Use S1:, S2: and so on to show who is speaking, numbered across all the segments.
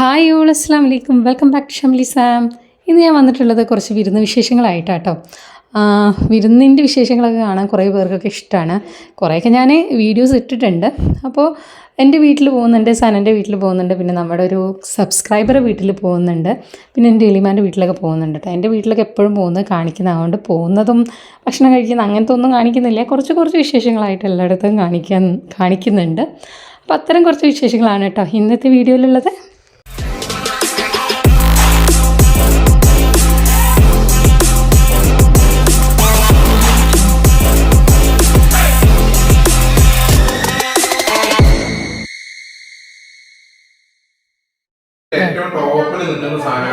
S1: Hi all അസ്സാം വലൈക്കും welcome back Shamli Sam ഇന്ന് ഞാൻ വന്നിട്ടുള്ളത് കുറച്ച് വിരുന്ന് വിശേഷങ്ങളായിട്ടാട്ടോ. വിരുന്നിന്റെ വിശേഷങ്ങളൊക്കെ കാണാൻ കുറേ പേർക്കൊക്കെ ഇഷ്ടമാണ് കുറേയൊക്കെ ഞാൻ വീഡിയോസ് ഇട്ടിട്ടുണ്ട്. അപ്പോൾ എന്റെ വീട്ടിൽ പോകുന്നുണ്ട് സനന്റെ വീട്ടിൽ പോകുന്നുണ്ട് പിന്നെ നമ്മുടെ ഒരു സബ്സ്ക്രൈബറെ വീട്ടിൽ പോകുന്നുണ്ട് പിന്നെ എന്റെ എലിമാന്റെ വീട്ടിലൊക്കെ പോകുന്നുണ്ട് കേട്ടോ എന്റെ വീട്ടിലൊക്കെ എപ്പോഴും പോകുന്നത് കാണിക്കുന്ന അതുകൊണ്ട് പോകുന്നതും ഭക്ഷണം കഴിക്കുന്ന അങ്ങനത്തെ ഒന്നും കാണിക്കുന്നില്ല. കുറച്ച് കുറച്ച് വിശേഷങ്ങളായിട്ട് എല്ലായിടത്തും കാണിക്കാൻ കാണിക്കുന്നുണ്ട്. അപ്പോൾ അത്തരം കുറച്ച് വിശേഷങ്ങളാണ് കേട്ടോ ഇന്നത്തെ വീഡിയോയിലുള്ളത്
S2: ടോപ്പിൽ നിൽക്കുന്ന സാധനം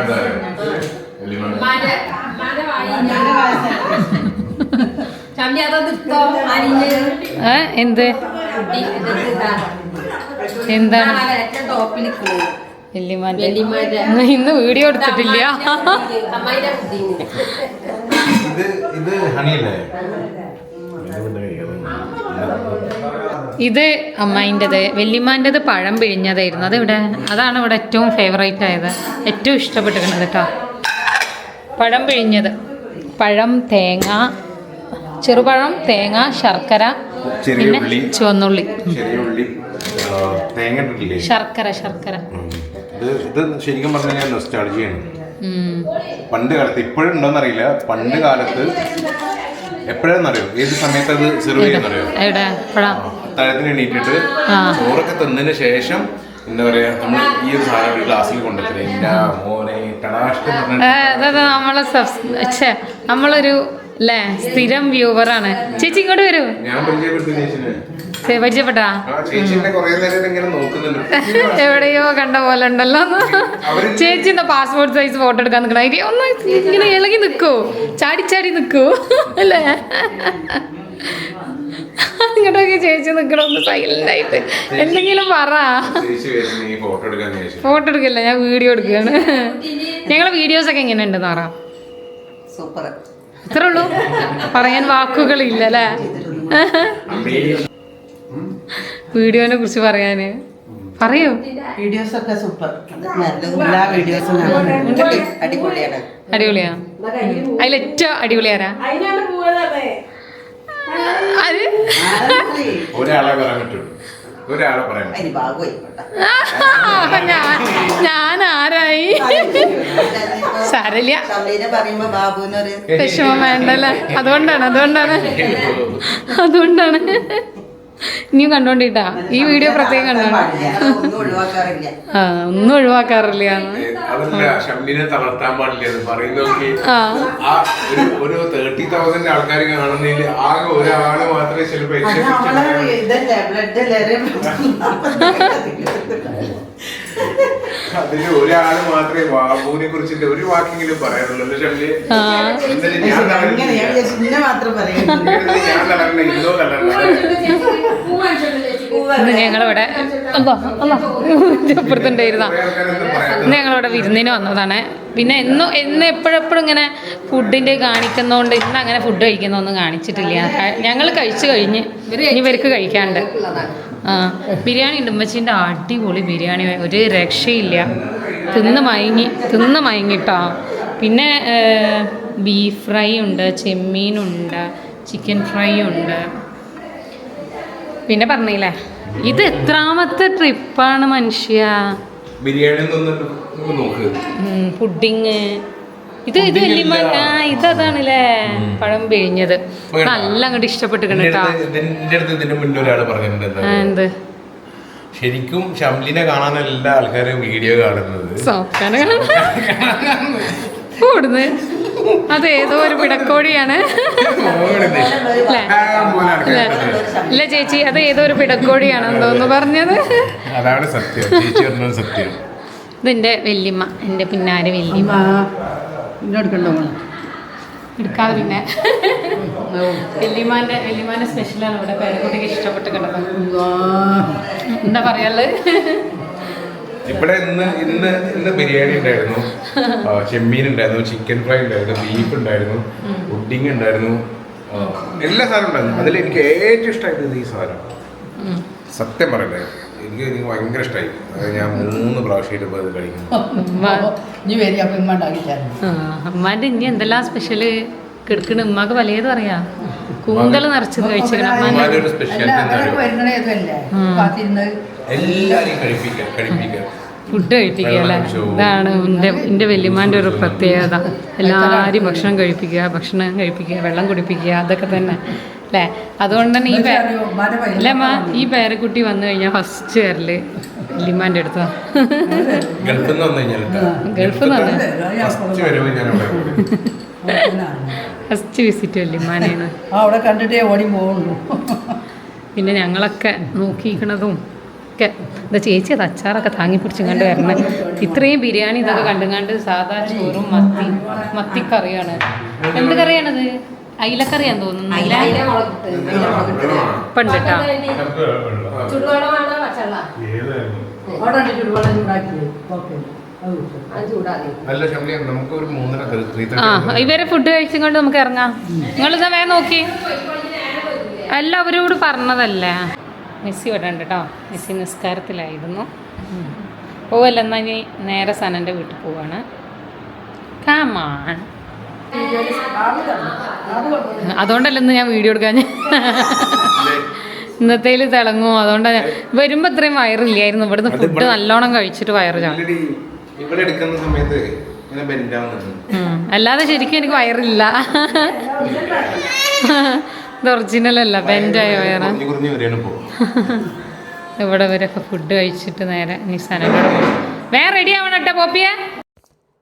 S1: എന്ത്. എന്താണ്? ഇന്ന് ഇന്ന് വീഡിയോ എടുത്തിട്ടില്ല.
S2: ഇത് ഇത് ഹണിയല്ലേ?
S1: ഇത് അമ്മായിന്റെത് വല്യമ്മാന്റെത് പഴം പിഴിഞ്ഞതായിരുന്നു. അത് ഇവിടെ അതാണ് ഇവിടെ ഏറ്റവും ഫേവറേറ്റ് ആയത്. ഏറ്റവും ഇഷ്ടപ്പെട്ടിരിക്കുന്നത് കേട്ടോ. പഴം പിഴിഞ്ഞത്. പഴം തേങ്ങ ചെറുപഴം തേങ്ങ ശർക്കര പിന്നെ. ചുവന്നുള്ളി. ശർക്കര ശർക്കര.
S2: ഇത് ശരിക്കും പറഞ്ഞു കഴിഞ്ഞാൽ നൊസ്റ്റാളജിയാണ് പണ്ട് കാലത്ത് ഇപ്പോഴും ഉണ്ടോന്നറിയില്ല പണ്ട് കാലത്ത് എപ്പോഴാണെന്നറിയോ ഏത് സമയത്ത് അത് സെർവ് ചെയ്യുന്നറിയോ? അത്താഴത്തിന് എണീറ്റിട്ട്. ചോറൊക്കെ തിന്നതിന് ശേഷം എന്താ പറയാ നമ്മൾ ഈ ഒരു സാധനം ഒരു
S1: നമ്മളെ നമ്മളൊരു അല്ലേ സ്ഥിരം ആണ്. ചേച്ചി ഇങ്ങോട്ട് വരൂ. പരിചയപ്പെട്ടാ എവിടെയോ കണ്ട പോലെ ഉണ്ടല്ലോ ചേച്ചി എന്താ പാസ്പോർട്ട് സൈസ് ഫോട്ടോ എടുക്കാൻ നിൽക്കണ ഒന്ന് ഇങ്ങനെ ഇളകി നിൽക്കൂ ചാടി ചാടി നിൽക്കൂ അല്ലേ? ഇങ്ങോട്ടൊക്കെ ചേച്ചി നിൽക്കണമെന്ന് സൈലന്റ് ആയിട്ട്. എന്തെങ്കിലും പറ.
S2: ഫോട്ടോ എടുക്കാൻ ചേച്ചി
S1: ഫോട്ടോ എടുക്കില്ല ഞാൻ വീഡിയോ എടുക്കുകയാണ്. ഞങ്ങളെ വീഡിയോസ് ഒക്കെ എങ്ങനെ ഉണ്ടെന്ന് പറ.
S3: സൂപ്പർ
S1: ഇത്രേ ഉള്ളൂ. പറയാൻ വാക്കുകളില്ല അല്ലേ? വീഡിയോനെ കുറിച്ച് പറയാന്. പറയൂ.
S4: വീഡിയോസ് ഒക്കെ സൂപ്പർ എല്ലാ വീഡിയോസും. അടിപൊളിയാണ്.
S1: അടിപൊളിയാ. അതിലേറ്റവും അടിപൊളിയാരാ?
S2: ഒരാളെ പറയാൻ പറ്റുള്ളൂ ഒരാളെ പറയാൻ പറ്റും.
S4: അതിന്
S1: ഞാൻ ആരായി? സാരല്ല വിഷമം വേണ്ടല്ലേ? അതുകൊണ്ടാണ് അതുകൊണ്ടാണ്. അതുകൊണ്ടാണ്. ഇനിയും കണ്ടോണ്ടിട്ടാ. ഈ വീഡിയോ പ്രത്യേകം.
S4: അതൊന്നും
S1: ആ ഒന്നും ഒഴിവാക്കാറില്ല.
S2: തളർത്താൻ പാടില്ല
S1: ആ.
S2: ഒരു ഒരു തേർട്ടി തൗസൻഡ് ആൾക്കാർ കാണുന്നതിൽ ആകെ ഒരാൾ മാത്രമേ ചിലപ്പോ
S4: അത്
S2: exception
S4: നമ്മളെ
S2: ഉണ്ടാവൂ.
S4: ഇതല്ലേ ബ്ലഡ് അല്ലേ
S2: അതിൽ ഒരാൾ മാത്രമേ ബാബുവിനെ കുറിച്ചിട്ട് ഒരു വാക്കെങ്കിലും ഷംലി എന്നിട്ട് ഞാൻ
S4: ഞാൻ
S2: തളർന്ന ഇന്നോ തളർന്ന
S1: ഞങ്ങളിവിടെ അല്ലോ അല്ലോ അപ്പുറത്തുണ്ടായിരുന്ന? ഞങ്ങളിവിടെ വിരുന്നിന് വന്നതാണ്. പിന്നെ എന്നും എന്ന് എപ്പോഴെപ്പോഴും ഇങ്ങനെ ഫുഡിന്റെ കാണിക്കുന്നതുകൊണ്ട് ഇന്ന് അങ്ങനെ ഫുഡ് കഴിക്കുന്നൊന്നും കാണിച്ചിട്ടില്ല. ഞങ്ങൾ കഴിച്ചു കഴിഞ്ഞ് ഇനി ഇവർക്ക് കഴിക്കാണ്ട്. ആ ബിരിയാണി ഉണ്ട്. ഉമ്മച്ചീന്റെ അടിപൊളി ബിരിയാണി. ഒരു രക്ഷയില്ല. തിന്ന് മയങ്ങി തിന്ന് മയങ്ങിട്ടാ. പിന്നെ ബീഫ് ഫ്രൈ ഉണ്ട് ചെമ്മീനുണ്ട് ചിക്കൻ ഫ്രൈ ഉണ്ട്. പിന്നെ പറഞ്ഞില്ലേ? ഇത് എത്രാമത്തെ ട്രിപ്പാണ് മനുഷ്യ?
S2: ബിരിയാണി ഫുഡിങ്
S1: പുഡിങ് ഇത് ഇത് വല്യമ്മ ആ ഇതതാണല്ലേ പഴം പിഴിഞ്ഞത്. നല്ല അങ്ങോട്ട്
S2: ഇഷ്ടപ്പെട്ട്
S1: കേട്ടോ
S2: അടുത്ത് എന്റെ അടുത്ത് ഇതിന്റെ മുന്നേ ഒരാൾ പറഞ്ഞിട്ടുണ്ട് എന്താ ശരിക്കും ഷംലിനെ കാണാൻ എല്ലാ ആൾക്കാരും വീഡിയോ കാണുന്നത്.
S1: അത് ഏതോ ഒരു അല്ലേ? അല്ലേ? ഇല്ല ചേച്ചി അത് ഏതോ ഒരു പിടക്കോഴിയാണ് എന്തോന്ന് പറഞ്ഞത്.
S2: അതാണ് സത്യം. ചേച്ചി പറഞ്ഞത് സത്യം.
S1: ഇതെന്റെ വല്യമ്മ എന്റെ പിന്നാരെ വല്യമ്മ എടുക്കാതെ പിന്നെ സ്പെഷ്യലാണ് ഇവിടെ പേരക്കുട്ടിക്ക് ഇഷ്ടപ്പെട്ട് കിടന്നത് എന്താ പറയാനുള്ളത്
S2: ഇവിടെ ഇന്ന് ഇന്ന് ഇന്ന് ബിരിയാണി ഉണ്ടായിരുന്നു. ചെമ്മീൻ ഉണ്ടായിരുന്നു ചിക്കൻ ഫ്രൈ ഉണ്ടായിരുന്നു ബീഫ് ഉണ്ടായിരുന്നു പുഡിങ് ഉണ്ടായിരുന്നു. എല്ലാ സാധനവും ഉണ്ടായിരുന്നു. അതിൽ എനിക്ക് ഏറ്റവും ഇഷ്ടമായിരുന്നു ഈ സാധനം. സത്യം പറയട്ടെ. എനിക്ക് എനിക്ക് ഭയങ്കര ഇഷ്ടമായി അത് ഞാൻ മൂന്ന് പ്രാവശ്യമായിട്ട് ഇപ്പോൾ ഇത് കഴിക്കുന്നു.
S4: ഇനി വരി അപ്പം ഇമ്മ ഉണ്ടാക്കി തരണം.
S1: അമ്മാന്റെ ഇനി എന്തെല്ലാം സ്പെഷ്യൽ കിടക്കണ? ഉമ്മാക്ക് വലിയത് പറയാ. കൂന്തൽ നിറച്ചത് കഴിച്ചിരിക്കണം അമ്മാന്റെ
S2: ഉമ്മാന്റെ ഒരു സ്പെഷ്യാലിറ്റി എന്താ അറിയോ?
S4: വരുന്നതേ ഇതല്ലേ. കാത്തിരുന്നത്.
S1: ഫുഡ് കഴിപ്പിക്കുക അല്ലേ? ഇതാണ് എന്റെ എന്റെ വല്യമ്മാന്റെ ഒരു പ്രത്യേകത. എല്ലാവരും ഭക്ഷണം കഴിപ്പിക്കുക ഭക്ഷണം കഴിപ്പിക്കുക വെള്ളം കുടിപ്പിക്കുക അതൊക്കെ തന്നെ. അല്ലേ അതുകൊണ്ട് തന്നെ ഈ പേ
S4: അറിയോ,
S1: അല്ലേ അമ്മ ഈ പേരക്കുട്ടി വന്നു കഴിഞ്ഞാൽ ഫസ്റ്റ് വരൽ. ലിമാന്റെ അടുത്താ
S2: ഗൾഫിൽ നിന്ന് വന്നു കഴിഞ്ഞാൽ
S1: ഗൾഫിൽ നിന്ന്
S2: ഫസ്റ്റ് വരുമ്പോൾ ഞാൻ അവിടെ
S1: ഫസ്റ്റ് വിസിറ്റ്
S4: ആ അവിടെ കണ്ടിട്ടേ ഓടി പോകുള്ളൂ
S1: പിന്നെ ഞങ്ങളൊക്കെ നോക്കിയിരിക്കണതും ഒക്കെ. എന്താ ചേച്ചി അത് അച്ചാറൊക്കെ താങ്ങി പിടിച്ചും കണ്ട് വരണേ. ഇത്രയും ബിരിയാണി ഇതൊക്കെ കണ്ടും കണ്ട് സാധാ ചോറും മത്തി മത്തിക്കറിയാണ്. എന്ത് കറിയാണത്? അയിലക്കറിയാന്ന് തോന്നുന്നു. ആ ഇവരെ ഫുഡ് കഴിച്ചുകൊണ്ട് നമുക്ക് ഇറങ്ങാം. നിങ്ങളിതാ വേഗം നോക്കി. അല്ല അവരോട് പറഞ്ഞതല്ലേ. മിസ്സി ഇവിടെ ഉണ്ട് കേട്ടോ. മിസ്സി നിസ്കാരത്തിലായിരുന്നു. പോവല്ല എന്നാൽ ഇനി നേരെ സനന്റെ വീട്ടിൽ പോവാണ്. കാമാണ് അതുകൊണ്ടല്ല ഇന്ന് ഞാൻ വീഡിയോ എടുക്കാൻ ഇന്നത്തേൽ തിളങ്ങും. അതുകൊണ്ട് വരുമ്പോ ഇത്രയും വയറില്ലായിരുന്നു. ഇവിടുന്ന് ഫുഡ് നല്ലോണം കഴിച്ചിട്ട് വയറ്
S2: എടുക്കുന്ന സമയത്ത്.
S1: അല്ലാതെ ശരിക്കും എനിക്ക് വയറില്ല. ഇത് ഒറിജിനൽ അല്ല ബെൻഡായ വയറ്. ഇവിടെ ഇവരൊക്കെ ഫുഡ് കഴിച്ചിട്ട് നേരെ ഇനി സനയുടെ വേറെ റെഡി ആവണട്ടെ കേട്ടോ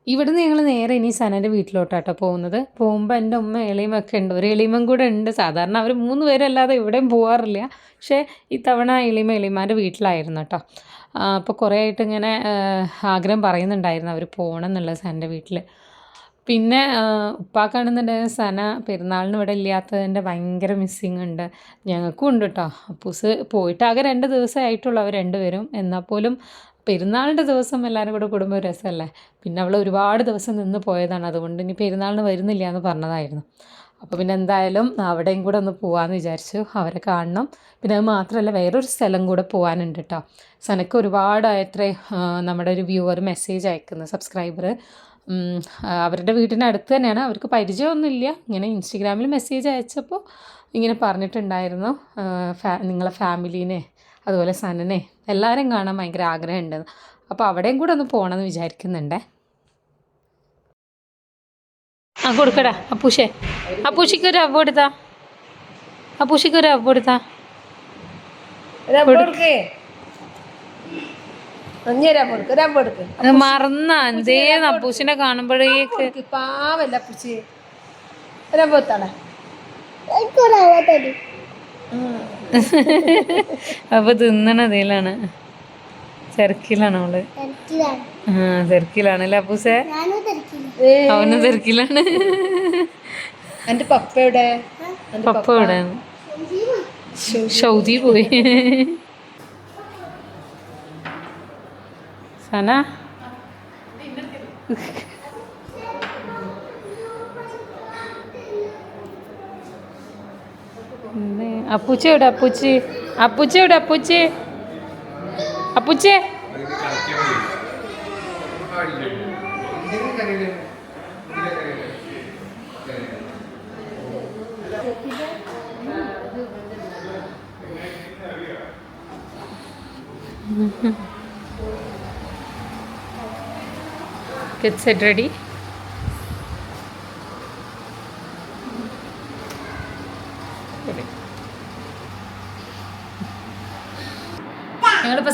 S1: പോപ്പിയെ ഇവിടുന്ന് ഞങ്ങൾ നേരെ ഇനി സനന്റെ വീട്ടിലോട്ടാട്ടോ പോകുന്നത്. പോകുമ്പോൾ എന്റെ ഉമ്മ ഒക്കെ ഉണ്ട്. ഒരു എളിമം കൂടെ ഉണ്ട്. സാധാരണ അവർ മൂന്ന് പേരല്ലാതെ എവിടെയും പോകാറില്ല പക്ഷേ ഇത്തവണ എളിമ എളിമാന്റെ വീട്ടിലായിരുന്നു കേട്ടോ അപ്പോൾ കുറേ ആയിട്ട് ഇങ്ങനെ ആഗ്രഹം പറയുന്നുണ്ടായിരുന്നു അവർ പോകണം എന്നുള്ളത് സനന്റെ വീട്ടിൽ പിന്നെ ഉപ്പാക്കാണെന്നുണ്ടെങ്കിൽ സന പെരുന്നാളിന് ഇവിടെ ഇല്ലാത്തതിന്റെ ഭയങ്കര മിസ്സിങ് ഉണ്ട്. ഞങ്ങൾക്കും ഉണ്ട് കേട്ടോ അപ്പൂസ് പോയിട്ട് ആകെ രണ്ട് ദിവസമേ ആയിട്ടുള്ളൂ അവർ രണ്ടുപേരും. എന്നാൽ പോലും പെരുന്നാളിന്റെ ദിവസം എല്ലാവരും കൂടെ കൂടുമ്പോൾ രസമല്ലേ? പിന്നെ അവൾ ഒരുപാട് ദിവസം നിന്ന് പോയതാണ്. അതുകൊണ്ട് ഇനി പെരുന്നാളിന് വരുന്നില്ല എന്ന് പറഞ്ഞതായിരുന്നു. അപ്പോൾ പിന്നെ എന്തായാലും അവിടെയും കൂടെ ഒന്ന് പോകാമെന്ന് വിചാരിച്ചു. അവരെ കാണണം. പിന്നെ അത് മാത്രമല്ല വേറൊരു സ്ഥലം കൂടെ പോകാനുണ്ട് കേട്ടോ. സനക്ക് ഒരുപാട് എത്രേ നമ്മുടെ ഒരു വ്യൂവർ മെസ്സേജ് അയക്കുന്നത് സബ്സ്ക്രൈബർ അവരുടെ വീട്ടിനടുത്ത് തന്നെയാണ്. അവർക്ക് പരിചയമൊന്നുമില്ല. ഇങ്ങനെ ഇൻസ്റ്റഗ്രാമിൽ മെസ്സേജ് അയച്ചപ്പോൾ ഇങ്ങനെ പറഞ്ഞിട്ടുണ്ടായിരുന്നു. ഫാ നിങ്ങളെ ഫാമിലീനെ അതുപോലെ സനനെ എല്ലാവരെയും കാണാൻ ഭയങ്കര ആഗ്രഹമുണ്ട്. അപ്പോൾ അവിടെയും കൂടെ ഒന്ന് പോകണമെന്ന് വിചാരിക്കുന്നുണ്ടേ. ആ കൊടുക്കടാ. അപ്പൂഷേ അപ്പൂഷിക്ക് ഒരു അവ എടുത്താ അപ്പൂഷിക്ക് ഒരു അവ എടുത്താ അത് മറന്ന. എന്തേ അപ്പൂസിനെ കാണുമ്പോഴേക്ക്?
S3: പാവല്ല പുച്ചി ഒരാ പോത്താളെ
S1: അപ്പൊ തിന്നണതിലാണ് ചെറുക്കിലാണ് അവൾ. ആ ചെറുക്കിലാണ് അല്ലേ അപ്പൂസേ അവനും തിരക്കിലാണ്.
S3: എന്റെ പപ്പ എവിടെ?
S1: പപ്പ എവിടെ? ഷൗദി പോയി. സന? പിന്നെ അപ്പൂച്ചി അപ്പൂച്ചി. അപ്പൂച്ചി അപ്പൂച്ചി. അപ്പൂച്ചി. Get set ready.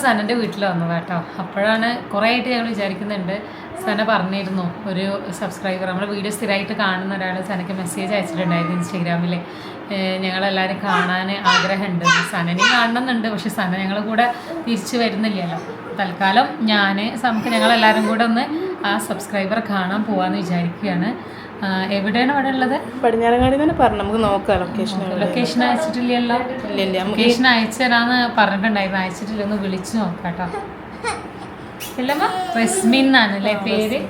S1: സനന്റെ വീട്ടിൽ വന്നു കേട്ടോ. അപ്പോഴാണ് കുറേ ആയിട്ട് ഞങ്ങൾ വിചാരിക്കുന്നുണ്ട് സന പറഞ്ഞിരുന്നു ഒരു സബ്സ്ക്രൈബർ നമ്മുടെ വീഡിയോ സ്ഥിരമായിട്ട് കാണുന്ന ഒരാൾ സനയ്ക്ക് മെസ്സേജ് അയച്ചിട്ടുണ്ടായിരുന്നു ഇൻസ്റ്റഗ്രാമിൽ ഞങ്ങളെല്ലാവരും കാണാൻ ആഗ്രഹമുണ്ട്. സനനെയും കാണണമെന്നുണ്ട് പക്ഷെ സന ഞങ്ങളെ കൂടെ തിരിച്ചു വരുന്നില്ലല്ലോ. തൽക്കാലം ഞാൻ നമുക്ക് ഞങ്ങളെല്ലാവരും കൂടെ ഒന്ന് ആ സബ്സ്ക്രൈബർ കാണാൻ പോകാമെന്ന് വിചാരിക്കുകയാണ്. എവിടെയാണ് അവിടെ ഉള്ളത്?
S5: പടിഞ്ഞാറങ്ങാടി തന്നെ പറഞ്ഞു. നമുക്ക് നോക്കാം ലൊക്കേഷൻ
S1: ലൊക്കേഷൻ അയച്ചിട്ടില്ലല്ലോ? ലൊക്കേഷൻ അയച്ചു തരാന്ന് പറഞ്ഞിട്ടുണ്ടായിരുന്നു അയച്ചിട്ടില്ല ഒന്ന് വിളിച്ചു നോക്കാട്ടോ ഇല്ലമ്മ എന്നാണ് അല്ലേ പേര്?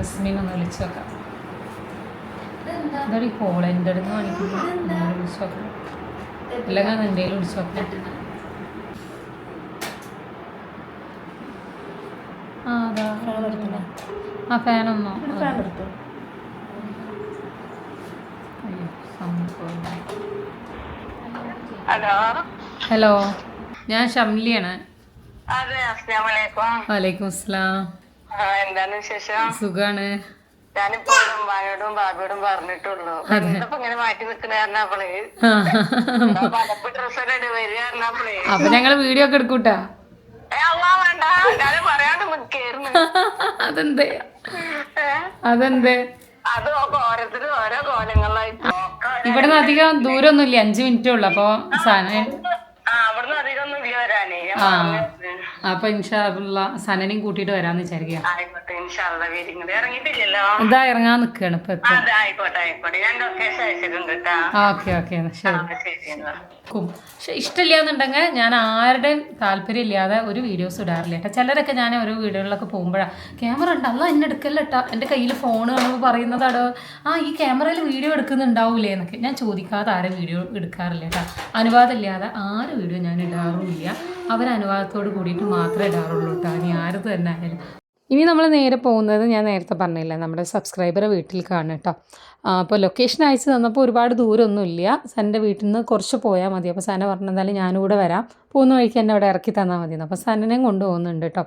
S1: റസ്മിൻ. ഒന്ന് വിളിച്ചു നോക്കാം. എന്താ ഈ കോൾ എന്റെ അടുത്ത് കാണിക്കുന്നു നോക്കാം. വിളിച്ചു നോക്കാം.
S5: ആ അതാ.
S1: ആ ഫാനൊന്നോ
S5: ഫാൻ എടുത്തു?
S6: ഹലോ.
S1: ഞാൻ ഷംലിയാണ്. വലൈക്കും അസ്സലാം.
S6: ആ എന്താണ് വിശേഷം?
S1: സുഖാണ്.
S6: ഞാനിപ്പോ ഉമ്മാനോടും ബാബിയോടും പറഞ്ഞിട്ടുള്ളൂ. ഇന്നിപ്പോ ഇങ്ങനെ മാറ്റി നിക്കണ കാരണപ്പളേ. പലപ്പ് ഡ്രസ്സൊക്കെ ഇട്ട് വരിക കാരണപ്പളേ.
S1: അപ്പൊ ഞങ്ങൾ വീഡിയോ ഒക്കെ എടുക്കൂട്ടാ?
S6: വേണ്ട. ഞാൻ പറയാണ്ട് നിക്കായിരുന്നു
S1: അതെന്തേ? അതെന്തേ?
S6: അത് അധികം ഓരോരുത്തരും ഓരോ
S1: നിന്ന് അധികം ദൂരമൊന്നുമില്ല മിനിറ്റേ ഉള്ളു. അപ്പൊ സന
S6: ആ അവിടുന്ന് അധികം ഒന്നും ഇല്ല വരാനേ.
S1: ആ. അപ്പൊ ഇൻഷാള്ള സനനെയും കൂട്ടിട്ട് വരാന്ന് വിചാരിക്കുക
S6: ആയിക്കോട്ടെ ഇൻഷാള്ള വീട്ടിൽ ഇറങ്ങിയിട്ടില്ലല്ലോ?
S1: ഇതാ ഇറങ്ങാൻ നിക്കാണ് ഇപ്പൊ എത്തും.
S6: അതെ ആയിക്കോട്ടെ ആയിക്കോട്ടെ. ഞാൻ ലൊക്കേഷൻ അയച്ചിട്ടുണ്ട് കേട്ടാ.
S1: ഓക്കെ ഓക്കെ ശരി.
S6: ആ, ശരി എന്നാ.
S1: ക്കും. പക്ഷെ ഇഷ്ടമില്ലാന്നുണ്ടെങ്കിൽ ഞാൻ ആരുടെയും താല്പര്യം ഇല്ലാതെ ഒരു വീഡിയോസ് ഇടാറില്ല. കേട്ടോ. ചിലരൊക്കെ ഞാൻ ഓരോ വീഡിയോകളിലൊക്കെ പോകുമ്പോഴാണ് ക്യാമറ ഉണ്ട്. അല്ല എന്നെ എടുക്കല്ല കേട്ടോ എന്റെ കയ്യിൽ ഫോൺ കാണുമ്പോൾ പറയുന്നതാടോ? ആ ഈ ക്യാമറയിൽ വീഡിയോ എടുക്കുന്നുണ്ടാവൂലേ? എന്നൊക്കെ. ഞാൻ ചോദിക്കാതെ ആരും വീഡിയോ എടുക്കാറില്ല കേട്ടോ. അനുവാദമില്ലാതെ ആരും വീഡിയോ ഞാൻ ഇടാറുമില്ല. അവരനുവാദത്തോട് കൂടിയിട്ട് മാത്രമേ ഇടാറുള്ളൂ കേട്ടോ. ഇനി ആരത് തന്നെ ആയാലും. ഇനി നമ്മൾ നേരെ പോകുന്നത് ഞാൻ നേരത്തെ പറഞ്ഞില്ല നമ്മുടെ സബ്സ്ക്രൈബറെ വീട്ടിലേക്കാണ് കേട്ടോ അപ്പോൾ ലൊക്കേഷൻ അയച്ചു തന്നപ്പോൾ ഒരുപാട് ദൂരമൊന്നുമില്ല സന്റെ വീട്ടിൽ നിന്ന് കുറച്ച് പോയാൽ മതി. അപ്പോൾ സന ഞാനും കൂടെ വരാം. പോകുന്ന വഴിക്ക് എന്നെ അവിടെ ഇറക്കി തന്നാൽ മതി അപ്പോൾ സന്നനെയും കൊണ്ടുപോകുന്നുണ്ട് കേട്ടോ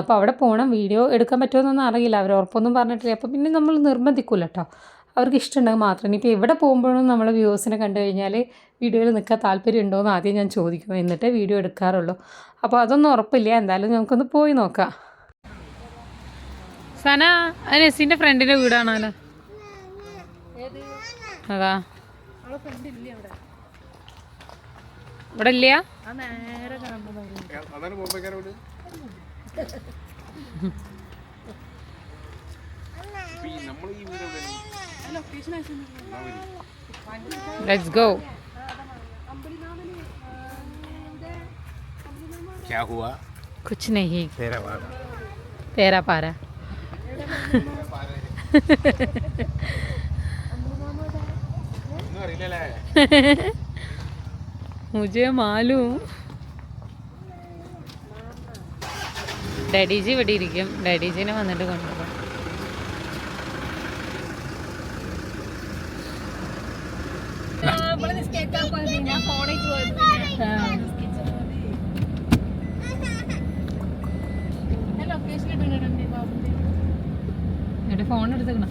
S1: അപ്പോൾ അവിടെ പോകണം വീഡിയോ എടുക്കാൻ പറ്റുമെന്നൊന്നും അറിയില്ല. അവർ ഉറപ്പൊന്നും പറഞ്ഞിട്ടില്ല. അപ്പോൾ പിന്നെ നമ്മൾ നിർബന്ധിക്കില്ല കേട്ടോ അവർക്ക് ഇഷ്ടമുണ്ടെങ്കിൽ മാത്രം. ഇനിയിപ്പോൾ എവിടെ പോകുമ്പോഴും നമ്മൾ വ്യൂസിനെ കണ്ടു കഴിഞ്ഞാൽ വീഡിയോയിൽ നിൽക്കാൻ താല്പര്യം ഉണ്ടോ എന്ന് ആദ്യം ഞാൻ ചോദിക്കും. എന്നിട്ടേ വീഡിയോ എടുക്കാറുള്ളൂ. അപ്പോൾ അതൊന്നും ഉറപ്പില്ല. എന്തായാലും നമുക്കൊന്ന് പോയി നോക്കാം. സന നസീൻ്റെ ഫ്രണ്ടിൻ്റെ വീടാണല്ലോ അതാ ഇവിടെ ഇല്ല
S2: അതാണ് ബോംബെക്കാരോട് നമ്മൾ ഈ വീട്
S1: ലെറ്റ്സ് ഗോ
S2: क्या हुआ
S1: कुछ नहीं
S2: तेरा बात
S1: तेरा पारा മുജെ മാലൂ. ഡാഡിജി ഇവിടെ ഇരിക്കും. ഡാഡിജിനെ വന്നിട്ട് കൊണ്ടുപോകും
S3: ഫോണേറ്റ് പോയത്
S1: ഫോൺ എടുത്തേക്കണം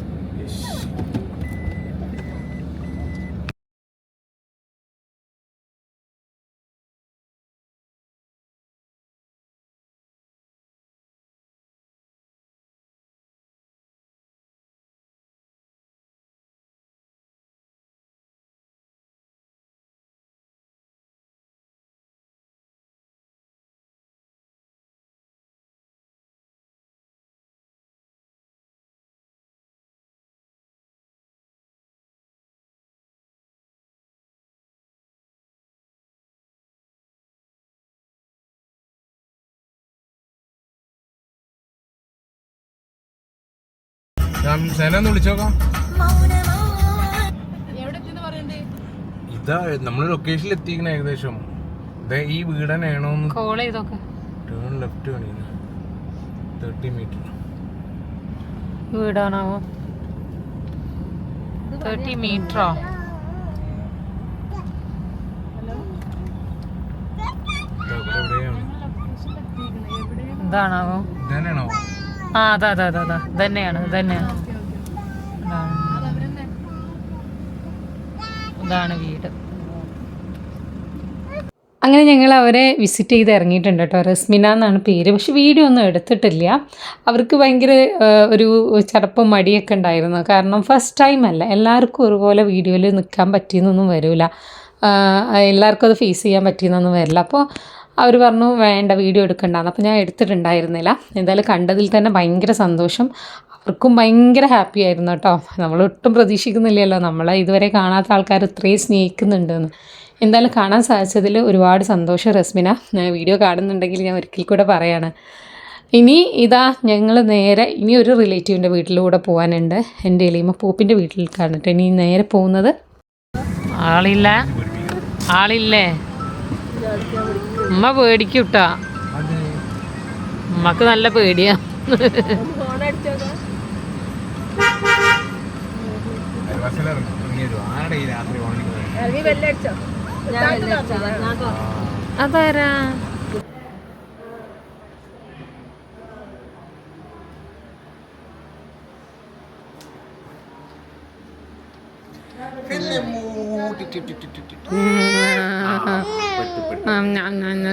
S2: സേന ഒന്ന് വിളിച്ചോക്കാം. ഇതാ നമ്മൾ ലൊക്കേഷനിൽ എത്തിക്കണ ഏകദേശം. ഇതേ ഈ വീട് തന്നെയാണോന്ന്
S1: കോൾ ചെയ്തൊക്കെ.
S2: ടേൺ ലെഫ്റ്റ് കാണിക്കുന്നു. തേർട്ടി മീറ്റർ
S1: വീടാണാവോ? തേർട്ടി മീറ്ററോ എന്താണാവോ
S2: ഇതന്നെയാണോ
S1: ആ അതാ അതാ അതാ അതാ. തന്നെയാണ് തന്നെയാണ് ഇതാണ്. വീട്. അങ്ങനെ ഞങ്ങൾ അവരെ വിസിറ്റ് ചെയ്ത് ഇറങ്ങിയിട്ടുണ്ട് കേട്ടോ. റസ്മിന എന്നാണ് പേര്. പക്ഷെ വീഡിയോ ഒന്നും എടുത്തിട്ടില്ല. അവർക്ക് ഭയങ്കര ഒരു ചടപ്പും മടിയൊക്കെ ഉണ്ടായിരുന്നു. കാരണം ഫസ്റ്റ് ടൈം അല്ല. എല്ലാവർക്കും ഒരുപോലെ വീഡിയോയിൽ നിൽക്കാൻ പറ്റിയെന്നൊന്നും വരില്ല. എല്ലാവർക്കും അത് ഫേസ് ചെയ്യാൻ പറ്റിയെന്നൊന്നും വരില്ല. അപ്പോൾ അവർ പറഞ്ഞു വേണ്ട വീഡിയോ എടുക്കണ്ടെന്ന്. അപ്പോൾ ഞാൻ എടുത്തിട്ടുണ്ടായിരുന്നില്ല. എന്തായാലും കണ്ടതിൽ തന്നെ ഭയങ്കര സന്തോഷം. അവർക്കും ഭയങ്കര ഹാപ്പി ആയിരുന്നു കേട്ടോ. നമ്മൾ ഒട്ടും പ്രതീക്ഷിക്കുന്നില്ലല്ലോ. നമ്മളെ ഇതുവരെ കാണാത്ത ആൾക്കാർ ഇത്രയും സ്നേഹിക്കുന്നുണ്ടെന്ന്. എന്തായാലും കാണാൻ സാധിച്ചതിൽ ഒരുപാട് സന്തോഷം റസ്മിന. വീഡിയോ കാണുന്നുണ്ടെങ്കിൽ ഞാൻ ഒരിക്കൽ കൂടെ പറയാണ്. ഇനി ഇതാ ഞങ്ങൾ നേരെ ഇനി ഒരു റിലേറ്റീവിന്റെ വീട്ടിലൂടെ പോകാനുണ്ട്. എന്റെ എളിമ പൂപ്പിന്റെ വീട്ടിൽ കാണിട്ട്. ഇനി നേരെ പോകുന്നത് ആളില്ല. ആളില്ലേ? ഉമ്മ പേടിക്കൂട്ടാ. ഉമ്മക്ക് നല്ല പേടിയാ. അതാരാ?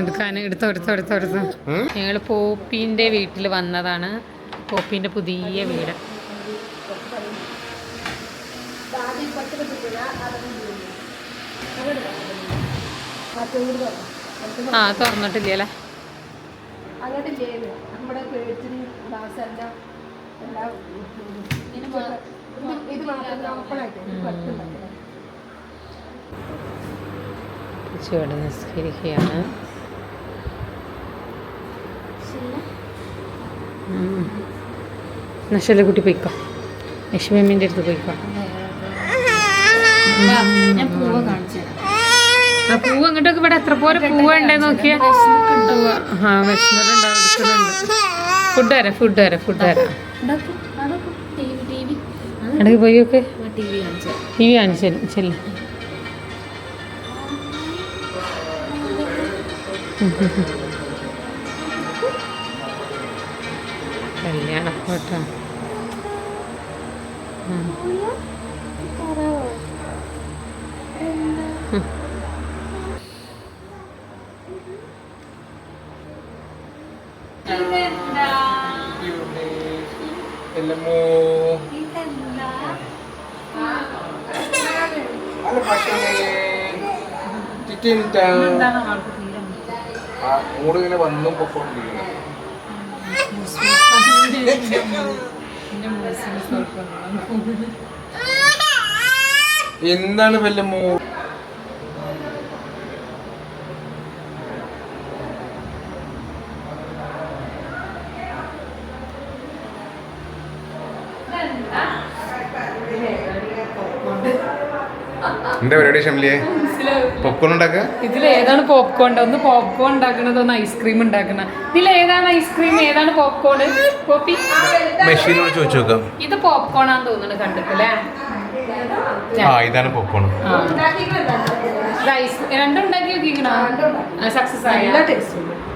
S1: എടുക്കാൻ എടുത്തോ എടുത്തോ എടുത്തോ എടുത്തോ. ഞങ്ങൾ പോപ്പീന്റെ വീട്ടിൽ വന്നതാണ്. പോപ്പീന്റെ പുതിയ വീട്. ആ തുറന്നിട്ടില്ല അല്ലേ?
S3: ഇത് മാത്രം
S1: ചുവട് നിസ്കരിക്കുകയാണ്. നശല കുട്ടി പോയിക്കോ. ലക്ഷ്മിയമ്മേന്റെ അടുത്ത് പോയിക്കോ. ആ പൂവ് അങ്ങോട്ടൊക്കെ ഇവിടെ എത്ര പോലെ പൂവ് ഉണ്ടേ നോക്കിയാ. ആ എടുക്കുന്നുണ്ട് ഫുഡ് തരാം ഫുഡ് തരാം ഫുഡ് തരാം. ഇടയ്ക്ക് പോയി ഒക്കെ
S4: ടി വി കാണിച്ചു
S1: വി കാണിച്ചു ചെല്ലു കല്യാണ ഫോട്ടോ
S2: മൂട് ഇങ്ങനെ വന്നും എന്താണ് വല്ലമോ എന്താ പരിപാടി ഷംലിയെ പോപ്കോൺ ഉണ്ടാക്കുക?
S1: ഇതിൽ ഏതാണ് പോപ്കോൺ ഒന്ന് പോപ്കോൺ ഉണ്ടാക്കണത് ഒന്ന് ഐസ്ക്രീം ഉണ്ടാക്കണ. ഇതിൽ ഏതാണ് ഐസ്ക്രീം ഏതാണ് പോപ്കോൺ പോപ്പി
S2: മെഷീനോട് ചോദിച്ചു നോക്കാം.
S1: ഇത് പോപ്കോൺ ആണെന്ന് തോന്നുന്നു കണ്ടിട്ടില്ലേ
S2: ആ ഇതാണ്
S1: പോപ്കോൺ രണ്ടുണ്ടാക്കി ഉണ്ടാക്കി നോക്കിക്കണോ സക്സസ് ആയി?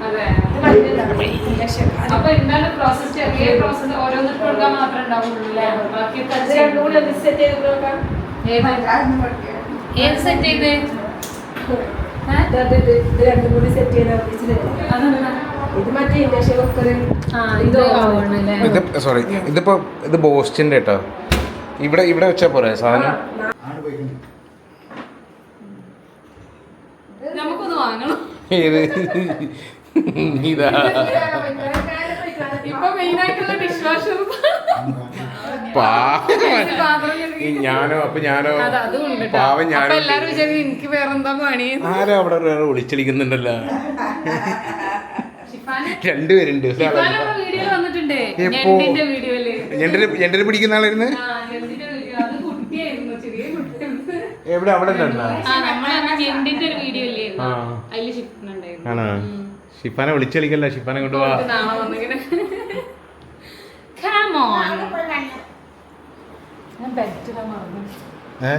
S1: അതെ. അപ്പൊ എന്താണ് പ്രോസസ് ചെറിയ പ്രോസസ് ഓരോന്നിട്ട് കൊടുക്കാൻ മാത്രമേ ഉണ്ടാവുള്ളൂ അല്ലേ? ഏത് സെറ്റ് ചെയ്ത്?
S3: ഇത് രണ്ടും കൂടി സെറ്റ് ചെയ്ത ഇത് മറ്റേ ഇൻഡക്ഷൻ കുക്കറ്.
S1: ആ ഇത്
S2: സോറി ഇതിപ്പോ ഇത് ബോസ്റ്റിന്റെ കേട്ടോ ഇവിടെ ഇവിടെ വെച്ചാ പോരെ സാധനം?
S1: നമുക്കൊന്ന് വാങ്ങണം.
S2: ഏത്? ഇതാ.
S1: ഇപ്പൊ മെയിൻ ആയിട്ടുള്ള ഡിഷ് വാഷർ
S2: ഞാനോ അപ്പൊ ഞാനോ. പാവം ഞാനോ
S1: എനിക്ക് വേറെന്താ പണി?
S2: ആരാ അവിടെ വിളിച്ചടിക്കുന്നുണ്ടല്ലോ രണ്ടുപേരുണ്ട്. എപ്പോ? ഞണ്ടിന് പിടിക്കുന്ന ആളായിരുന്നു? എവിടെ? അവിടെ ആണോ?
S1: ആ വിളിച്ചളിക്കല്ല? ഷിഫാനെ ഒരു
S2: ഏ?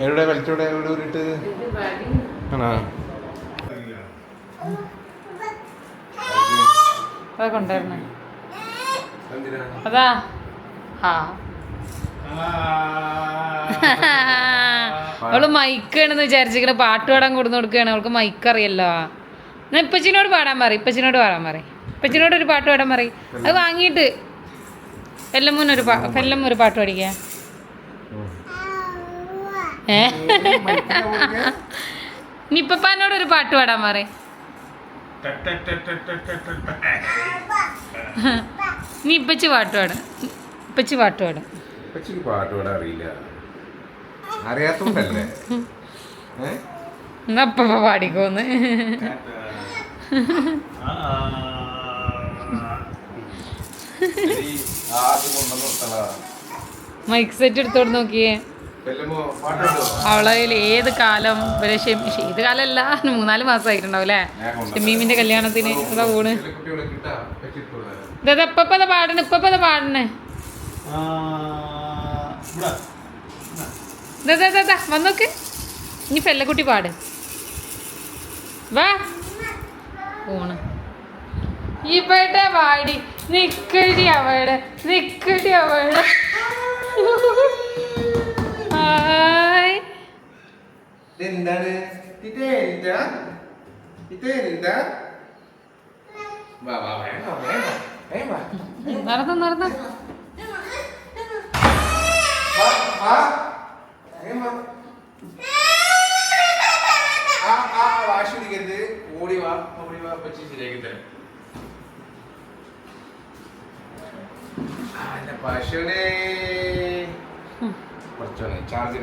S2: എവിടെ വലിച്ചൂടെ എവിടെ ഊരിട്ട്? ആണോ?
S1: അതാ കൊണ്ടുവരണേ അതാ. ആ. അവൾ മൈക്കാണെന്ന് വിചാരിച്ചിങ്ങനെ പാട്ട് പാടാൻ കൊടുന്നു കൊടുക്കുകയാണ്. അവൾക്ക് മൈക്ക് അറിയല്ലോ എന്നാ ഇപ്പച്ചിനോട് പാടാൻ പറ ഇപ്പച്ചിനോട് പാടാൻ പറ ഇപ്പച്ചിനോട് ഒരു പാട്ട് പാടാൻ പറ അത് വാങ്ങിയിട്ട് എല്ലമ്മൂന്ന് ഒരു പാ എല്ലമ്മ ഒരു പാട്ട് പഠിക്ക ഏ? നീ ഇപ്പപ്പാനോട് ഒരു പാട്ട് പാടാൻ പറ നീ ഇപ്പച്ചി പാട്ട് പാടും. ഇപ്പച്ചി പാട്ട് പാടും.
S2: പക്ഷേ പാട്ട് പാടാൻ അറിയില്ല. അറിയാത്തോണ്ടല്ലേ?
S1: എന്നാ അപ്പ പാടിക്കോന്ന്.
S2: ആ.
S1: മൈക്ക് സെറ്റ് എടുത്തോണ്ട് നോക്കിയേ. അവളതിൽ ഏത് കാലം ഇവരെ ഷെമി ഏത് കാലമല്ല മൂന്നാൽ മാസമായിട്ടുണ്ടാവും അല്ലേ? ഷെമീമിന്റെ കല്യാണത്തിന് അതാ പോണ്. ഇതാ ഇപ്പൊ പാടണേ ഇപ്പൊ പാടണേ. ഇതാ വന്നോക്ക് ഇനി പെല്ലക്കുട്ടി പാട്. വാ. പോണ്. ഇവിടെ വാടി. നിക്കടി അവിടെ നിക്കടി ഹായ്
S2: എന്താണ്
S1: നടന്നു നടന്നു.
S2: വാശി ഓടി വാ ഓടി വാ പച്ചി ശരിയാക്കി തരാം. പശുവിനെ കുറച്ചോനെ ചാർജ്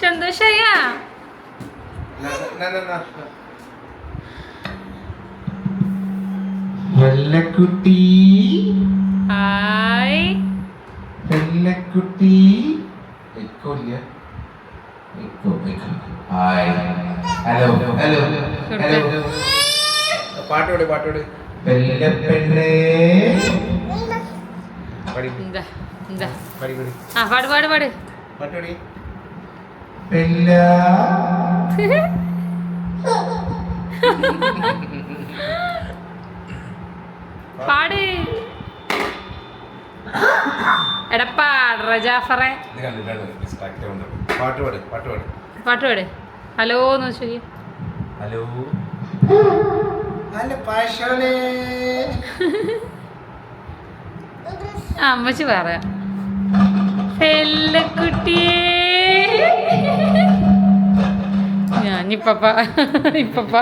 S1: സന്തോഷായ?
S2: വെള്ളക്കുട്ടി.
S1: ഹായ്.
S2: വെള്ളക്കുട്ടി. എക്കോല്ല എക്കോ എക്കോ ഹായ്. ഹലോ ഹലോ ഹലോ പാട്ടോട് പാട്ടോട്. പടി.
S1: ആ പാട് പാട് പാട്.
S2: പാട്ടോടി. പെല്ല
S1: പാട്. എടപ്പാട് ജാഫറെ
S2: ഇത് കണ്ടിട്ടാണ്. ഡിസ്ട്രാക്ട് ആവുന്നത്. പാട്ട് പാട് പാട്ട് പാട്.
S1: പാട്ട് പാട്. ഹലോ എന്ന് വെച്ചു
S2: ഹലോ.
S1: ആ അമ്മച്ചി പറയാം കുട്ടിയേ. ഞാൻ ഇപ്പപ്പ ഇപ്പപ്പ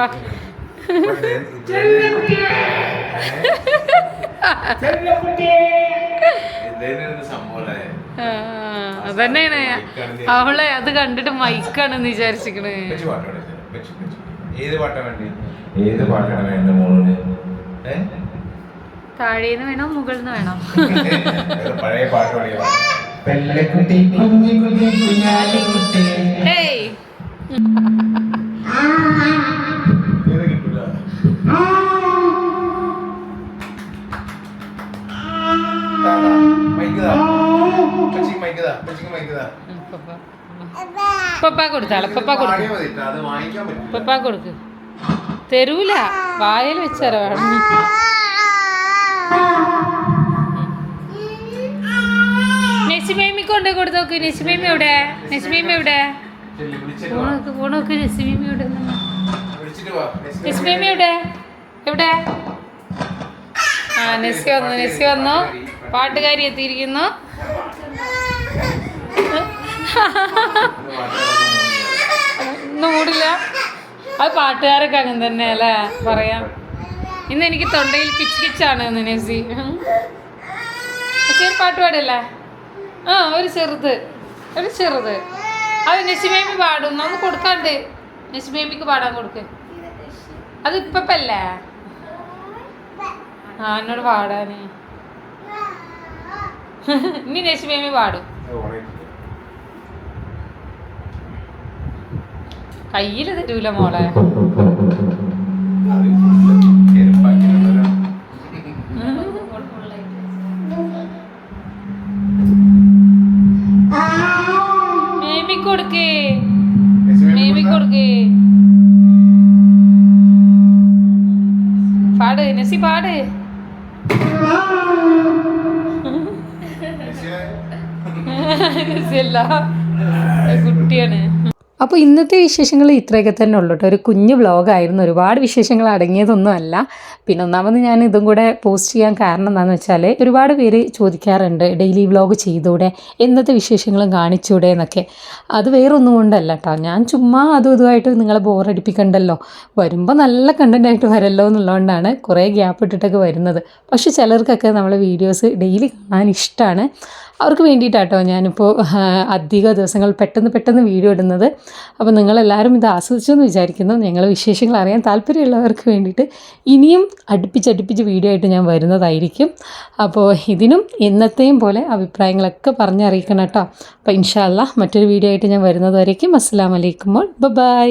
S2: സംഭവം
S1: അതന്നെയാണ്. അവളെ അത് കണ്ടിട്ട് മൈക്കാണെന്ന് വിചാരിച്ചിക്കണ്.
S2: ഏത് പാട്ടാ വേണ്ടി? ഏത് പാട്ടാണ് വേണ്ട മോളിന് ഏ?
S1: താഴേന്ന് വേണോ മുകളിൽ നിന്ന് വേണോ
S2: പഴയ പാട്ട് പാടിയ പെല്ലക്കുട്ടി കുഞ്ഞി കുഞ്ഞി കുഞ്ഞാലിക്കുട്ടി
S1: ഏയ്
S2: ഇത് കിട്ടൂല? താതാ, മൈക്ക്
S1: പപ്പ. കൊടുത്താളെ പപ്പ കൊടുക്ക്. പപ്പ കൊടുക്ക്. തരൂല വായൽ വെച്ചാരോ വേണം. നെസിമേമി കൊണ്ട് കൊടുത്തോക്ക് നെസിമേമി എവിടെ? നെസിമേമി എവിടെ?
S2: ചെല്ലി, വിളിച്ചിട്ട് വാ.
S1: പോണോക്ക് പോണോക്ക് നെസിമേമി എവിടെ?
S2: വിളിച്ചിട്ട് വാ. നെക്സ്റ്റ്
S1: നെസിമേമി എവിടെ? എവിടെ? ആ നെസി വന്നു നെസി വന്നു. പാട്ടുകാരി എത്തിയിരിക്കുന്നു. ഒന്നും മൂടില്ല അത് പാട്ടുകാരൊക്കെ അങ്ങനെ തന്നെ അല്ലേ പറയാം. ഇന്ന് എനിക്ക് തൊണ്ടയിൽ കിച്ച് കിച്ചാണ് ഇന്ന് ചെറു പാട്ട് പാടില്ലേ ആ ഒരു ചെറുത്. ഒരു ചെറുത്. അത് നെസിമേമി പാടും. നമുക്ക് കൊടുക്കാണ്ട്. നെസിമേമിക്ക് പാടാൻ കൊടുക്ക്. അത് ഇപ്പല്ലേ ആ എന്നോട് പാടാന്. ഇനി നെസിമേമി പാടും. കയ്യിൽ തരൂല മോളെ. കൊടുക്കേ. മേമി കൊടുക്കേ. പാട് നെസി പാട്.
S2: നെക്സ്റ്റ്
S1: നെസി അല്ല കുട്ടിയാണ്. അപ്പോൾ ഇന്നത്തെ വിശേഷങ്ങൾ ഇത്രയൊക്കെ തന്നെ ഉള്ളൂ കേട്ടോ. ഒരു കുഞ്ഞു വ്ളോഗായിരുന്നു ഒരുപാട് വിശേഷങ്ങൾ അടങ്ങിയതൊന്നും അല്ല പിന്നെ ഒന്നാമത് ഞാൻ ഇതും കൂടെ പോസ്റ്റ് ചെയ്യാൻ കാരണം എന്താണെന്ന് വെച്ചാൽ ഒരുപാട് പേര് ചോദിക്കാറുണ്ട് ഡെയിലി വ്ളോഗ് ചെയ്തൂടെ? എന്നത്തെ വിശേഷങ്ങളും കാണിച്ചൂടെ? എന്നൊക്കെ. അത് വേറൊന്നും കൊണ്ടല്ല കേട്ടോ. ഞാൻ ചുമ്മാ അതും ഇതുമായിട്ട് നിങ്ങളെ ബോറടിപ്പിക്കണ്ടല്ലോ വരുമ്പോൾ നല്ല കണ്ടന്റ് ആയിട്ട് വരല്ലോ എന്നുള്ളതുകൊണ്ടാണ് കുറേ ഗ്യാപ്പ് ഇട്ടിട്ടൊക്കെ വരുന്നത്. പക്ഷേ ചിലർക്കൊക്കെ നമ്മളെ വീഡിയോസ് ഡെയിലി കാണാൻ ഇഷ്ടമാണ്. അവർക്ക് വേണ്ടിയിട്ടാട്ടോ ഞാനിപ്പോൾ അധിക ദിവസങ്ങൾ പെട്ടെന്ന് പെട്ടെന്ന് വീഡിയോ ഇടുന്നത്. അപ്പോൾ നിങ്ങളെല്ലാവരും ഇത് ആസ്വദിച്ചു എന്ന് വിചാരിക്കുന്നു. ഞങ്ങൾ വിശേഷങ്ങൾ അറിയാൻ താല്പര്യമുള്ളവർക്ക് വേണ്ടിയിട്ട് ഇനിയും അടുപ്പിച്ചടുപ്പിച്ച് വീഡിയോ ആയിട്ട് ഞാൻ വരുന്നതായിരിക്കും. അപ്പോൾ ഇതിനും എന്നത്തെയും പോലെ അഭിപ്രായങ്ങളൊക്കെ പറഞ്ഞറിയിക്കണം കേട്ടോ. അപ്പോൾ ഇൻഷാല്ല മറ്റൊരു വീഡിയോ ആയിട്ട് ഞാൻ വരുന്നതുവരേക്കും. അസ്സാം വലൈക്കും ബൈ